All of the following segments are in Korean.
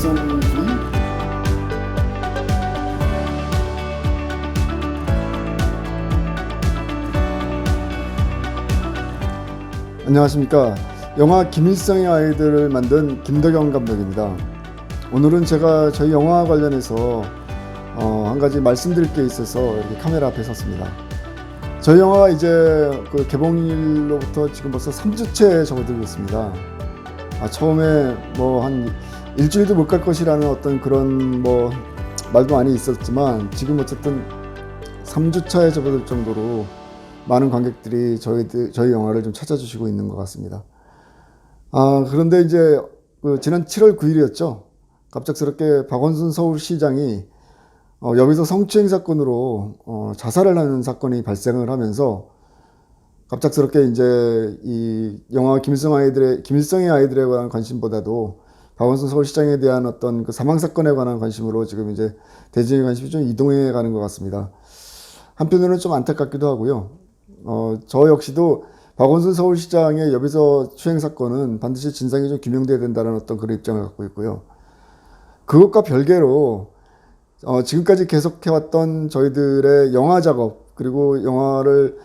반김일성주의 안녕하십니까. 영화 김일성의 아이들을 만든 김덕영 감독입니다. 오늘은 제가 저희 영화 관련해서 어, 한 가지 말씀드릴 게 있어서 이렇게 카메라 앞에 섰습니다. 저희 영화가 이제 그 개봉일로부터 지금 벌써 3주째 접어들고 있습니다. 아, 처음에 뭐 한 일주일도 못 갈 것이라는 어떤 그런 뭐 말도 많이 있었지만 지금 어쨌든 3주차에 접어들 정도로 많은 관객들이 저희 저희 영화를 좀 찾아주시고 있는 것 같습니다. 아 그런데 이제 그 지난 7월 9일이었죠. 갑작스럽게 박원순 서울시장이 어, 여기서 성추행 사건으로 어, 자살을 하는 사건이 발생을 하면서 갑작스럽게 이제 이 영화 김일성 아이들의 김일성의 아이들에 관한 관심보다도 박원순 서울시장에 대한 어떤 그 사망 사건에 관한 관심으로 지금 이제 대중의 관심이 좀 이동해 가는 것 같습니다. 한편으로는 좀 안타깝기도 하고요. 어, 저 역시도 박원순 서울시장의 여비서 추행 사건은 반드시 진상이 좀 규명돼야 된다는 어떤 그런 입장을 갖고 있고요. 그것과 별개로 어, 지금까지 계속해왔던 저희들의 영화 작업 그리고 영화를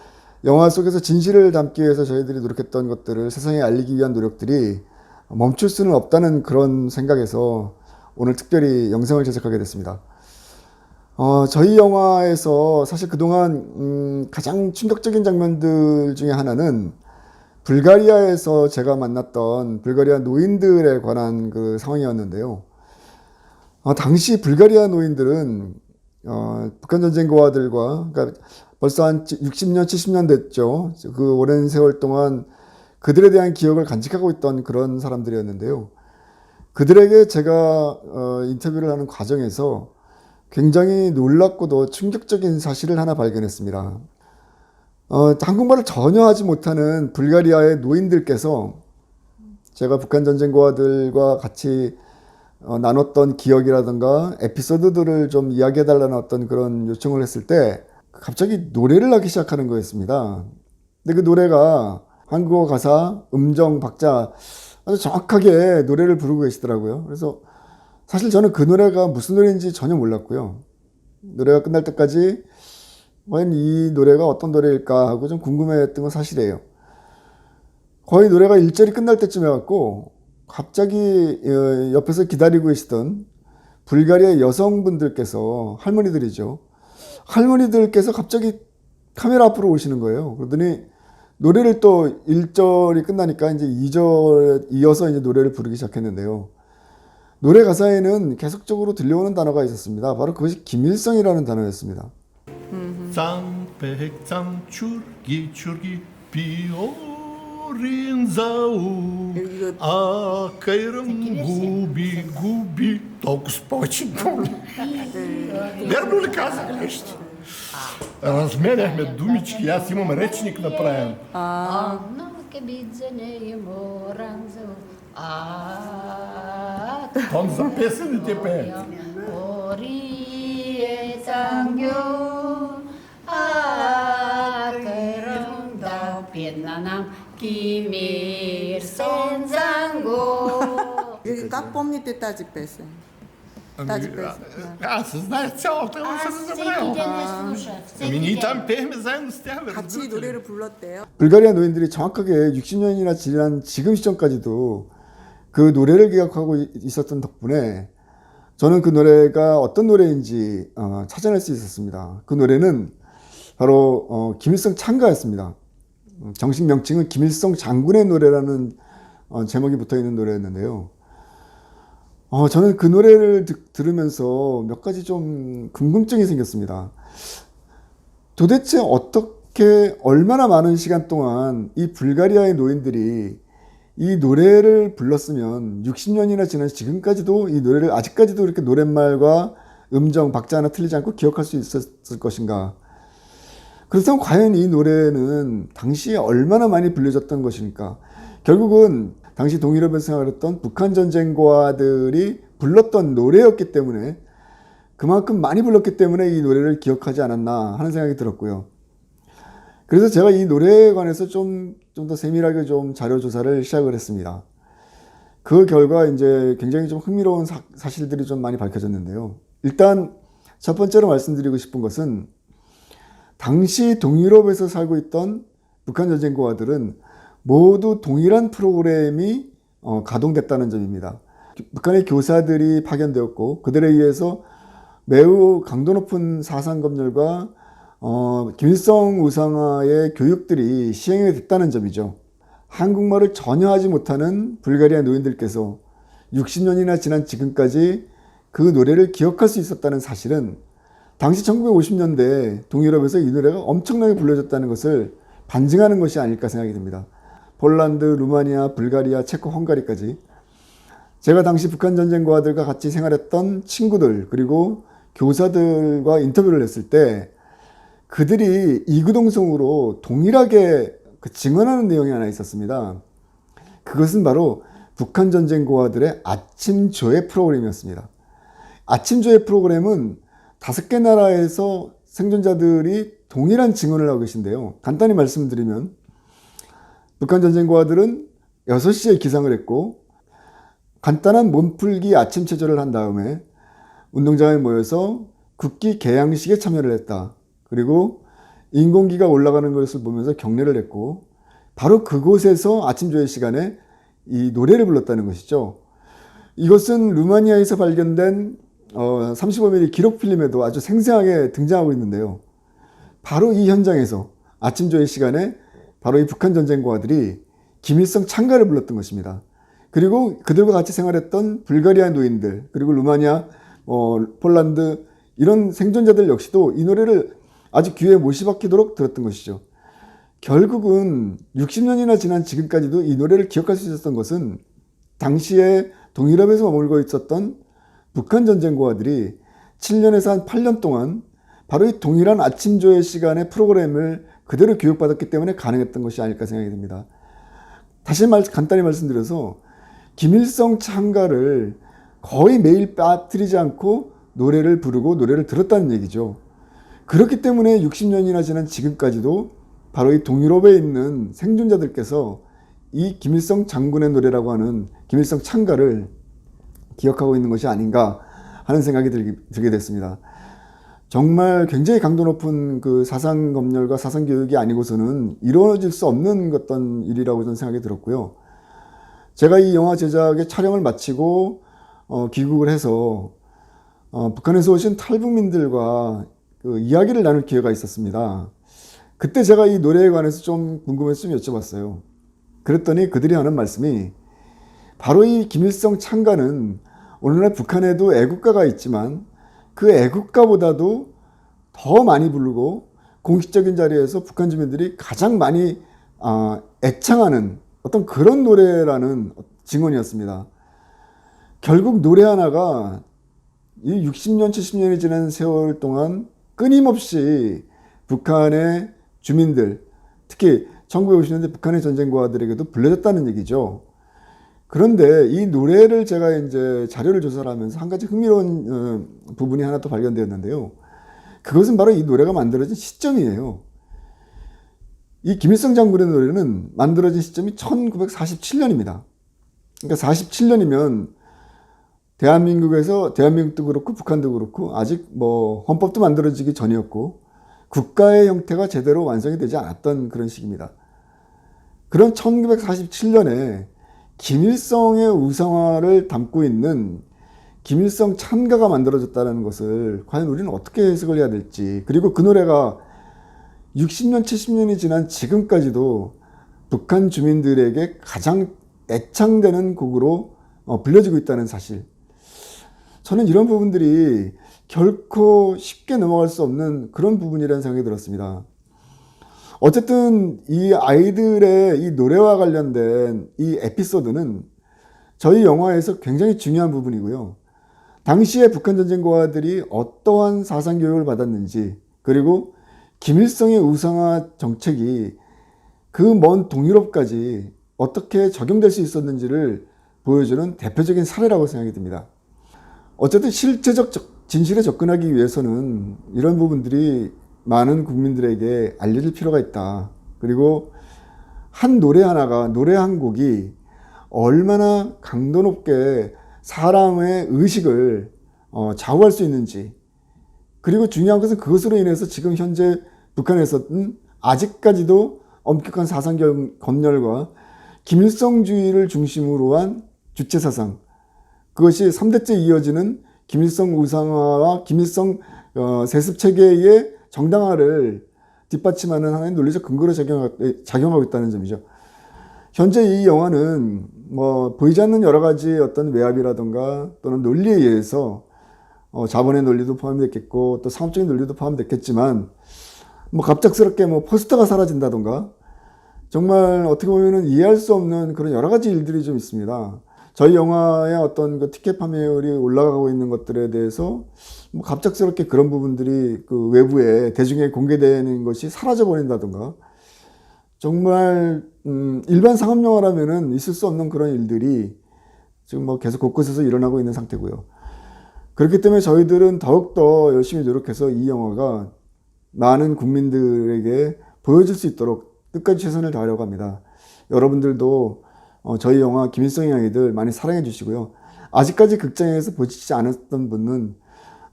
영화 속에서 진실을 담기 위해서 저희들이 노력했던 것들을 세상에 알리기 위한 노력들이 멈출 수는 없다는 그런 생각에서 오늘 특별히 영상을 제작하게 됐습니다. 어, 저희 영화에서 사실 그동안 음, 가장 충격적인 장면들 중에 하나는 불가리아에서 제가 만났던 불가리아 노인들에 관한 그 상황이었는데요. 어, 당시 불가리아 노인들은 어, 북한 전쟁 고아들과 그러니까 벌써 한 60년, 70년 됐죠. 그 오랜 세월 동안 그들에 대한 기억을 간직하고 있던 그런 사람들이었는데요. 그들에게 제가 어, 인터뷰를 하는 과정에서 굉장히 놀랍고도 충격적인 사실을 하나 발견했습니다. 어, 한국말을 전혀 하지 못하는 불가리아의 노인들께서 제가 북한 전쟁 고아들과 같이 어, 나눴던 기억이라든가 에피소드들을 좀 이야기해달라는 어떤 그런 요청을 했을 때 갑자기 노래를 하기 시작하는 거였습니다. 근데 그 노래가 한국어 가사, 음정, 박자 아주 정확하게 노래를 부르고 계시더라고요. 그래서 사실 저는 그 노래가 무슨 노래인지 전혀 몰랐고요. 노래가 끝날 때까지 과연 이 노래가 어떤 노래일까 하고 좀 궁금했던 건 사실이에요. 거의 노래가 1절이 끝날 때쯤 해갖고 갑자기 어, 옆에서 기다리고 계시던 불가리아 여성분들께서 할머니들이죠. 할머니들께서 갑자기 카메라 앞으로 오시는 거예요. 그러더니 노래를 또 1절이 끝나니까 이제 2절 이어서 이제 노래를 부르기 시작했는데요. 노래 가사에는 계속적으로 들려오는 단어가 있었습니다. 바로 그것이 김일성이라는 단어였습니다. 쌍백장 줄기 줄기 비오린 자우. 아까이름 구비 구비. 독스포치 폴 내가 불러가서 그랬지 разменяхме думички. Аз имам речник направен. Анна за песените пее. Е, как помните тази песен? Тази песен. да. Аз знаех цялата, но съм Аз всеки забравил. ден я слушах. Ами Всеки ние ден. там пеехме заедно с тях, бе, 같이 разбирате ли? 노래를 불렀대요. 불가리아 노인들이 정확하게 60년이나 지난 지금 시점까지도 그 노래를 기억하고 이- 있었던 덕분에 저는 그 노래가 어떤 노래인지 어, 찾아낼 수 있었습니다. 그 노래는 바로 어, 김일성 찬가였습니다. 어, 정식 명칭은 김일성 장군의 노래라는 어, 제목이 붙어 있는 노래였는데요. 어, 저는 그 노래를 듣, 들으면서 몇 가지 좀 궁금증이 생겼습니다. 도대체 어떻게 얼마나 많은 시간 동안 이 불가리아의 노인들이 이 노래를 불렀으면 60년이나 지난 지금까지도 이 노래를 아직까지도 이렇게 노랫말과 음정 박자 하나 틀리지 않고 기억할 수 있었을 것인가? 그렇다면 과연 이 노래는 당시에 얼마나 많이 불려졌던 것일까? 결국은 당시 동일업에서 생활했던 북한 전쟁과들이 불렀던 노래였기 때문에 그만큼 많이 불렀기 때문에 이 노래를 기억하지 않았나 하는 생각이 들었고요. 그래서 제가 이 노래에 관해서 좀, 좀 더 세밀하게 좀 자료 조사를 시작을 했습니다. 그 결과 이제 굉장히 좀 흥미로운 사, 사실들이 좀 많이 밝혀졌는데요. 일단 첫 번째로 말씀드리고 싶은 것은 당시 동유럽에서 살고 있던 북한 전쟁고아들은 모두 동일한 프로그램이 어, 가동됐다는 점입니다. 북한의 교사들이 파견되었고 그들에 의해서 매우 강도 높은 사상 검열과 어, 김일성 우상화의 교육들이 시행이 됐다는 점이죠. 한국말을 전혀 하지 못하는 불가리아 노인들께서 60년이나 지난 지금까지 그 노래를 기억할 수 있었다는 사실은 당시 1950년대 동유럽에서 이 노래가 엄청나게 불려졌다는 것을 반증하는 것이 아닐까 생각이 듭니다. 폴란드, 루마니아, 불가리아, 체코, 헝가리까지 제가 당시 북한 전쟁과들과 같이 생활했던 친구들 그리고 교사들과 인터뷰를 했을 때 그들이 이구동성으로 동일하게 그 증언하는 내용이 하나 있었습니다. 그것은 바로 북한 전쟁 고아들의 아침 조회 프로그램이었습니다. 아침 조회 프로그램은 다섯 개 나라에서 생존자들이 동일한 증언을 하고 계신데요. 간단히 말씀드리면 북한 전쟁고아들은 6시에 기상을 했고 간단한 몸풀기 아침 체조를 한 다음에 운동장에 모여서 국기 개양식에 참여를 했다. 그리고 인공기가 올라가는 것을 보면서 경례를 했고 바로 그곳에서 아침 조회 시간에 이 노래를 불렀다는 것이죠. 이것은 루마니아에서 발견된 어, 35mm 기록 필름에도 아주 생생하게 등장하고 있는데요. 바로 이 현장에서 아침 조회 시간에 바로 이 북한 전쟁고아들이 김일성 찬가를 불렀던 것입니다. 그리고 그들과 같이 생활했던 불가리아 노인들 그리고 루마니아, 어, 폴란드 이런 생존자들 역시도 이 노래를 아주 귀에 못이 박히도록 들었던 것이죠. 결국은 60년이나 지난 지금까지도 이 노래를 기억할 수 있었던 것은 당시에 동유럽에서 머물고 있었던 북한 전쟁고아들이 7년에서 한 8년 동안 바로 이 동일한 아침 조회 시간의 프로그램을 그대로 교육받았기 때문에 가능했던 것이 아닐까 생각이 듭니다. 다시 말, 간단히 말씀드려서 김일성 창가를 거의 매일 빠뜨리지 않고 노래를 부르고 노래를 들었다는 얘기죠. 그렇기 때문에 60년이나 지난 지금까지도 바로 이 동유럽에 있는 생존자들께서 이 김일성 장군의 노래라고 하는 김일성 창가를 기억하고 있는 것이 아닌가 하는 생각이 들게, 됐습니다. 정말 굉장히 강도 높은 그 사상 검열과 사상 교육이 아니고서는 이루어질 수 없는 어떤 일이라고 저는 생각이 들었고요. 제가 이 영화 제작의 촬영을 마치고 어, 귀국을 해서 어, 북한에서 오신 탈북민들과 그 이야기를 나눌 기회가 있었습니다. 그때 제가 이 노래에 관해서 좀좀 여쭤봤어요. 그랬더니 그들이 하는 말씀이 바로 이 김일성 창가는 오늘날 북한에도 애국가가 있지만 그 애국가보다도 더 많이 부르고 공식적인 자리에서 북한 주민들이 가장 많이 아, 애창하는 어떤 그런 노래라는 증언이었습니다. 결국 노래 하나가 이 60년, 70년이 지난 세월 동안 끊임없이 북한의 주민들, 특히 1950년대 북한의 전쟁고아들에게도 불려졌다는 얘기죠. 그런데 이 노래를 제가 이제 자료를 조사를 하면서 한 가지 흥미로운 어, 부분이 하나 또 발견되었는데요. 그것은 바로 이 노래가 만들어진 시점이에요. 이 김일성 장군의 노래는 만들어진 시점이 1947년입니다. 그러니까 47년이면 대한민국에서 대한민국도 그렇고 북한도 그렇고 아직 뭐 헌법도 만들어지기 전이었고 국가의 형태가 제대로 완성이 되지 않았던 그런 시기입니다. 그런 1947년에 김일성의 우상화를 담고 있는 김일성 찬가가 만들어졌다는 것을 과연 우리는 어떻게 해석을 해야 될지 그리고 그 노래가 60년, 70년이 지난 지금까지도 북한 주민들에게 가장 애창되는 곡으로 어, 불려지고 있다는 사실. 저는 이런 부분들이 결코 쉽게 넘어갈 수 없는 그런 부분이라는 생각이 들었습니다. 어쨌든 이 아이들의 이 노래와 관련된 이 에피소드는 저희 영화에서 굉장히 중요한 부분이고요. 당시에 북한 전쟁고아들이 어떠한 사상 교육을 받았는지 그리고 김일성의 우상화 정책이 그 먼 동유럽까지 어떻게 적용될 수 있었는지를 보여주는 대표적인 사례라고 생각이 듭니다. 어쨌든 실제적 진실에 접근하기 위해서는 이런 부분들이 많은 국민들에게 알려질 필요가 있다. 그리고 한 노래 하나가, 노래 한 곡이 얼마나 강도 높게 사람의 의식을 어, 좌우할 수 있는지 그리고 중요한 것은 그것으로 인해서 지금 현재 북한에서는 아직까지도 엄격한 사상 겸- 검열과 김일성주의를 중심으로 한 주체 사상 그것이 3대째 이어지는 김일성 우상화와 김일성 어, 세습 체계의 정당화를 뒷받침하는 하나의 논리적 근거로 작용하, 작용하고 있다는 점이죠. 현재 이 영화는 뭐 보이지 않는 여러 가지 어떤 외압이라든가 또는 논리에 의해서 어, 자본의 논리도 포함됐겠고 또 상업적인 논리도 포함됐겠지만 뭐 갑작스럽게 뭐 포스터가 사라진다던가 정말 어떻게 보면은 이해할 수 없는 그런 여러 가지 일들이 좀 있습니다. 저희 영화의 어떤 그 티켓 판매율이 올라가고 있는 것들에 대해서 뭐 갑작스럽게 그런 부분들이 그 외부에 대중에 공개되는 것이 사라져 버린다던가 정말 음, 일반 상업 영화라면은 있을 수 없는 그런 일들이 지금 뭐 계속 곳곳에서 일어나고 있는 상태고요. 그렇기 때문에 저희들은 더욱더 열심히 노력해서 이 영화가 많은 국민들에게 보여줄 수 있도록 끝까지 최선을 다하려고 합니다. 여러분들도 어, 저희 영화 김일성의 아이들 많이 사랑해 주시고요. 아직까지 극장에서 보시지 않았던 분은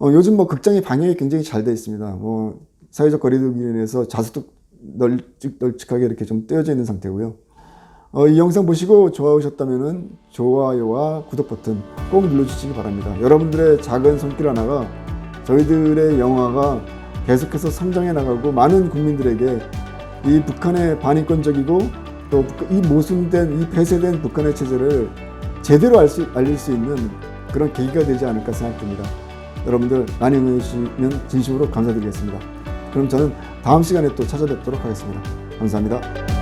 어, 요즘 뭐 극장의 방역이 굉장히 잘 되어 있습니다. 뭐 사회적 거리두기로 인해서 좌석도 널찍 널찍하게 이렇게 좀 떼어져 있는 상태고요. 어, 이 영상 보시고 좋아하셨다면 좋아요와 구독 버튼 꼭 눌러주시기 바랍니다. 여러분들의 작은 손길 하나가 저희들의 영화가 계속해서 성장해 나가고 많은 국민들에게 이 북한의 반인권적이고 또 이 모순된 이 폐쇄된 북한의 체제를 제대로 알 수, 알릴 수 있는 그런 계기가 되지 않을까 생각됩니다. 여러분들 많이 응원해 주시면 진심으로 감사드리겠습니다. 그럼 저는 다음 시간에 또 찾아뵙도록 하겠습니다. 감사합니다.